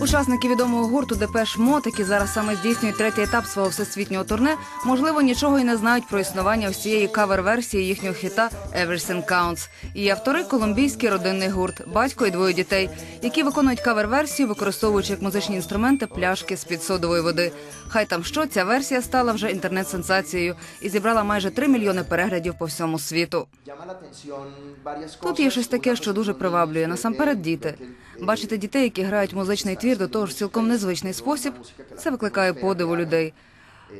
Учасники відомого гурту Депеш Мод, які зараз саме здійснюють третій етап свого всесвітнього турне, можливо, нічого і не знають про існування всієї кавер-версії їхнього хіта «Everything Counts». Її автори колумбійський родинний гурт, батько і двоє дітей, які виконують кавер-версію, використовуючи як музичні інструменти пляшки з під содової води. Хай там що ця версія стала вже інтернет-сенсацією і зібрала майже 3 мільйони переглядів по всьому світу. Тут є щось таке, що дуже приваблює. Насамперед, діти. Бачити дітей, які грають музичний твір до того ж цілком незвичний спосіб, це викликає подиву людей.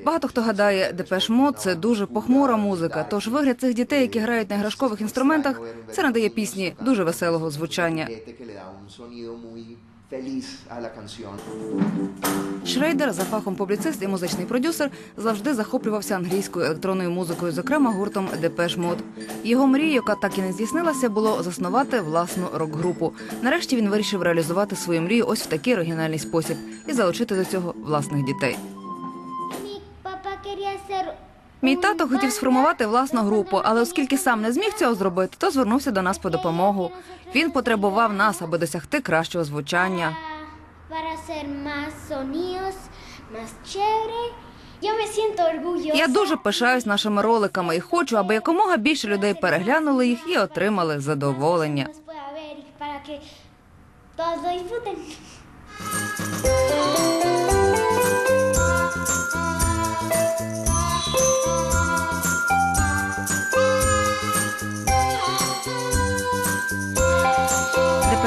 Багато хто гадає, Депеш Мод це дуже похмура музика. Тож вигляд цих дітей, які грають на іграшкових інструментах, це надає пісні дуже веселого звучання. Шрейдер за фахом публіцист і музичний продюсер завжди захоплювався англійською електронною музикою, зокрема гуртом Депеш Мод. Його мрією, яка так і не здійснилася, було заснувати власну рок-групу. Нарешті він вирішив реалізувати свою мрію ось в такий оригінальний спосіб і залучити до цього власних дітей. Мій тато хотів сформувати власну групу, але оскільки сам не зміг цього зробити, то звернувся до нас по допомогу. Він потребував нас, аби досягти кращого звучання. Я дуже пишаюсь нашими роликами і хочу, аби якомога більше людей переглянули їх і отримали задоволення. Disfruten.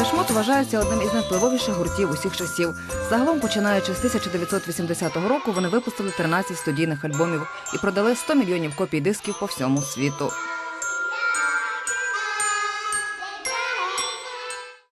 Депешмот вважається одним із найвпливовіших гуртів усіх часів. Загалом, починаючи з 1980 року, вони випустили 13 студійних альбомів і продали 100 мільйонів копій дисків по всьому світу.